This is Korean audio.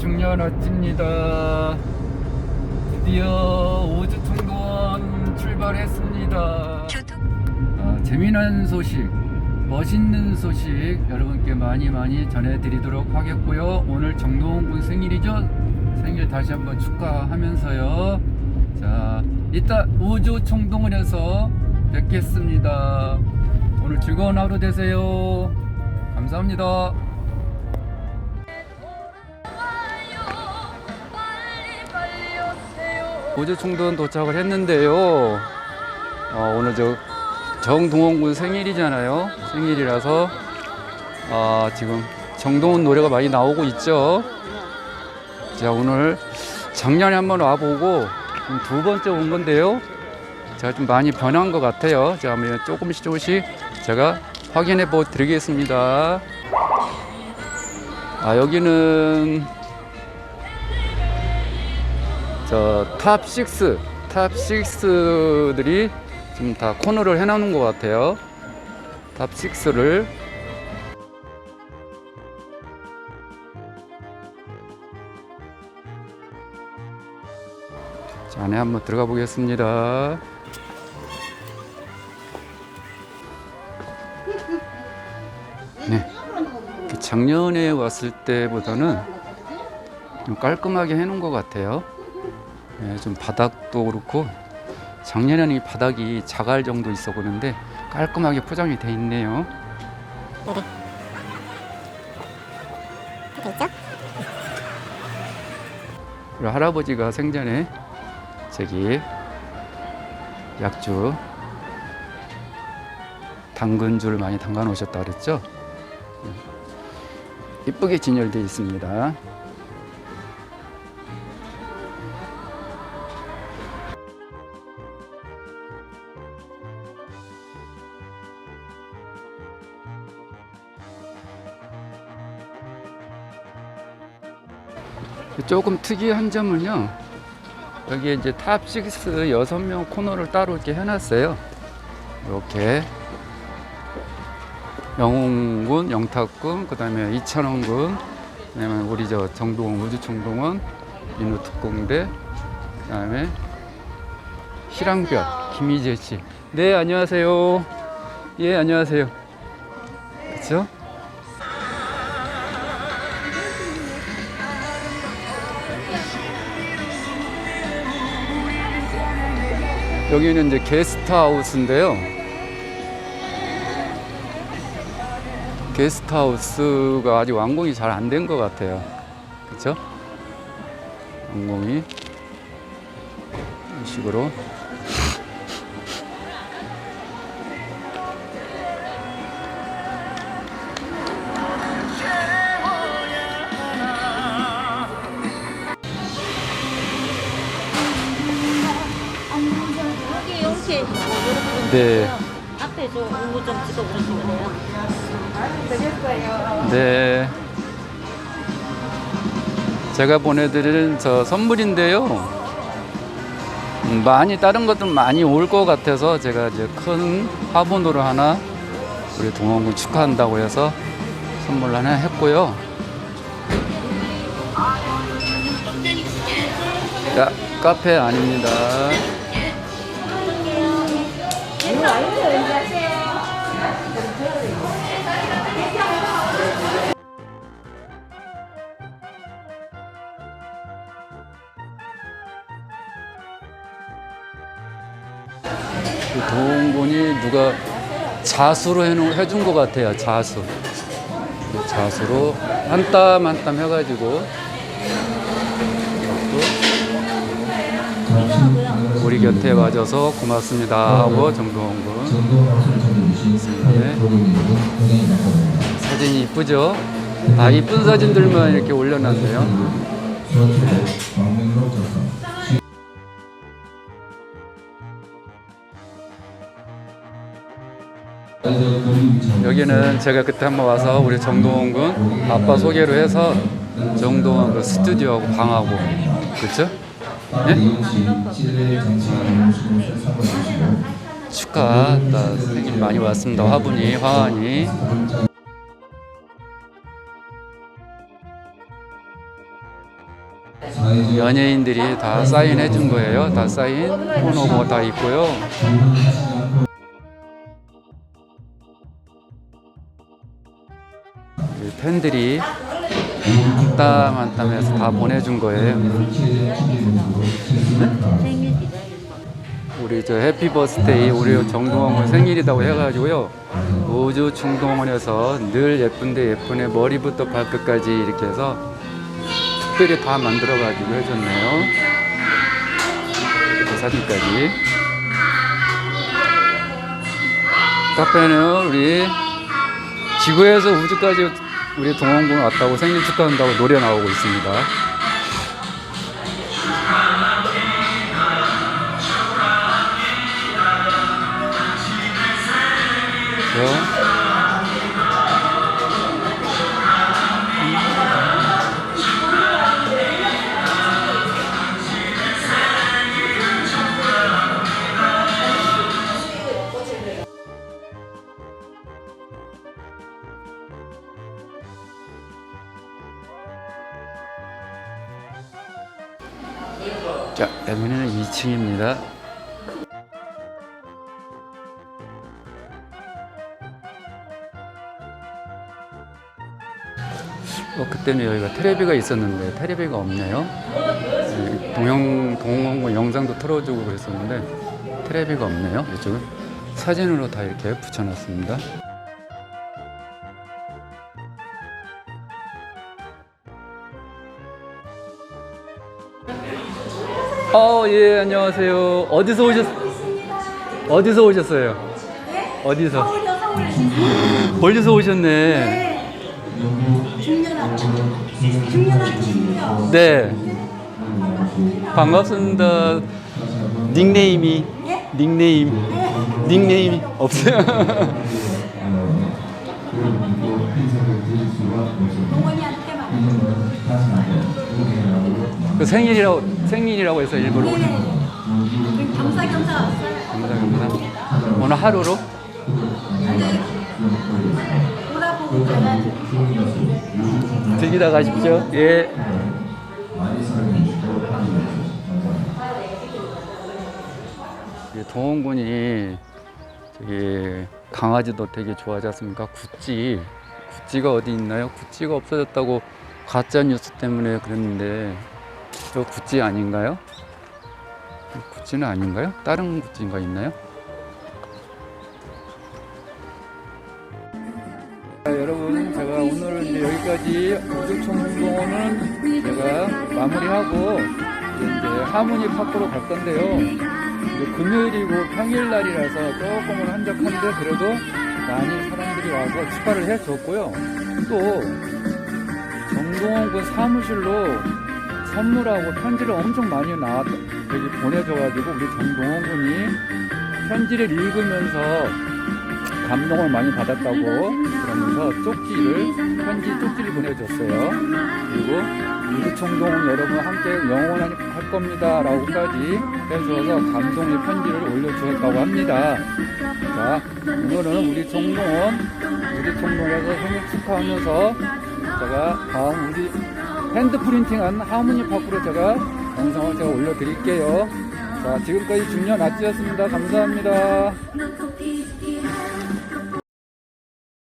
중년 아찌입니다. 드디어 오주청도원 출발했습니다. 아, 재미난 소식, 멋있는 소식 여러분께 많이 많이 전해드리도록 하겠고요. 오늘 정동원 군 생일이죠? 생일 다시 한번 축하하면서요. 자, 이따 우주청동원에서 뵙겠습니다. 오늘 즐거운 하루 되세요. 감사합니다. 우주충돈 도착을 했는데요. 어, 오늘 저 정동원 군 생일이잖아요. 생일이라서 아, 지금 정동원 노래가 많이 나오고 있죠. 자 오늘 작년에 한번 와보고 두 번째 온 건데요. 제가 좀 많이 변한 것 같아요. 자 한번 조금씩 조금씩 제가 확인해 보 드리겠습니다. 아 여기는 저탑 6, 탑 6들이 지금 다 코너를 해놓은 것 같아요. 탑 6를 자, 안에 한번 들어가 보겠습니다. 네. 그 작년에 왔을 때보다는 좀 깔끔하게 해놓은 것 같아요. 네, 좀 바닥도 그렇고 작년에는 이 바닥이 자갈 정도 있어 보는데 깔끔하게 포장이 돼 있네요. 되죠? 그리고 할아버지가 생전에 저기 약주 당근주를 많이 담가 놓으셨다 그랬죠? 네. 이쁘게 진열되어 있습니다. 조금 특이한 점은요. 여기에 이제 탑6 여섯 명 코너를 따로 이렇게 해놨어요. 이렇게 영웅군, 영탁군, 그 다음에 이찬원군, 그 다음에 우리 저 정동원, 우주청동원, 민우특공대, 그 다음에 희랑별, 김희재 씨. 네, 안녕하세요. 예, 안녕하세요. 그쵸? 여기는 이제 게스트하우스인데요. 게스트하우스가 아직 완공이 잘 안 된 것 같아요. 그렇죠? 완공이 이 식으로 이렇게 네. 앞에 저 공부 좀 찍어 보시면 돼요. 네. 제가 보내드릴 저 선물인데요. 음, 많이 다른 것들 많이 올 것 같아서 제가 이제 큰 화분으로 하나 우리 동원군 축하한다고 해서 선물 하나 했고요. 야, 카페 아닙니다. 그 동원군이 누가 자수로 해준 것 같아요. 자수. 네, 자수로 한 땀 한 땀 해가지고 우리 곁에 와줘서 고맙습니다 하고 정동원 군 네. 사진이 이쁘죠? 아 이쁜 사진들만 이렇게 올려놨네요. 여기는 제가 그때 한번 와서 우리 정동원 군 아빠 소개로 해서 정동원 그 스튜디오하고 방하고 그렇죠? 예? 축하 나 생일 많이 왔습니다 화분이 화환이 연예인들이 다 사인해 준 거예요. 다 사인, 폰오버 다 있고요. 이 팬들이 한땀한 땀에서 다 보내준 거예요. 우리 저 해피 버스데이 우리 정동원 군 생일이라고 해가지고요. 우주 충동원에서 늘 예쁜데 예쁜애 머리부터 발끝까지 이렇게 해서 특별히 다 만들어가지고 해줬네요. 그 사진까지. 카페는 우리 지구에서 우주까지 우리 동원군 왔다고 생일 축하한다고 노래 나오고 있습니다. 그래서 자, 여기는 2층입니다. 어, 그때는 여기가 테레비가 있었는데 테레비가 없네요. 네, 동영 동원군 영상도 틀어주고 그랬었는데 테레비가 없네요. 이쪽은 사진으로 다 이렇게 붙여놨습니다. 어, 예, 안녕하세요. 어디서 오셨, 어디서 오셨어요? 어디서? 멀리서 오셨네. 네. 반갑습니다. 닉네임이, 닉네임, 닉네임이 없어요. 그 생일이라고, 생일이라고 해서 일부러 오신 겸사겸사 왔어요. 감사합니다. 오늘 하루로? 즐기다 가십시오. 예. 이 동원군이 저기 강아지도 되게 좋아하지 않습니까? 구찌. 구찌가 어디 있나요? 구찌가 없어졌다고 가짜 뉴스 때문에 그랬는데 저 구찌 아닌가요? 구찌는 아닌가요? 다른 구찌인가 있나요? 자, 여러분 제가 오늘 이제 여기까지 우주총동원은 제가 마무리하고 이제, 하모니 파크로 갈 건데요. 이제 금요일이고 평일 날이라서 조금은 한적한데 그래도 많이 사람들이 와서 축하를 해줬고요. 또 정동원 군 사무실로 선물하고 편지를 엄청 많이 나왔 여기 보내줘가지고 우리 정동원 군이 편지를 읽으면서 감동을 많이 받았다고 그러면서 쪽지를 편지 쪽지를 보내줬어요. 그리고 우주총동 여러분 함께 영원히 할 겁니다라고까지 해주어서 감동의 편지를 올려주었다고 합니다. 자, 이거는 우리 총동원 우주총동에서 생일 축하하면서 제가 다음 우리 핸드 프린팅한 하모니 파크로 제가 영상을 제가 올려드릴게요. 자, 지금까지 중년 아찌였습니다. 감사합니다.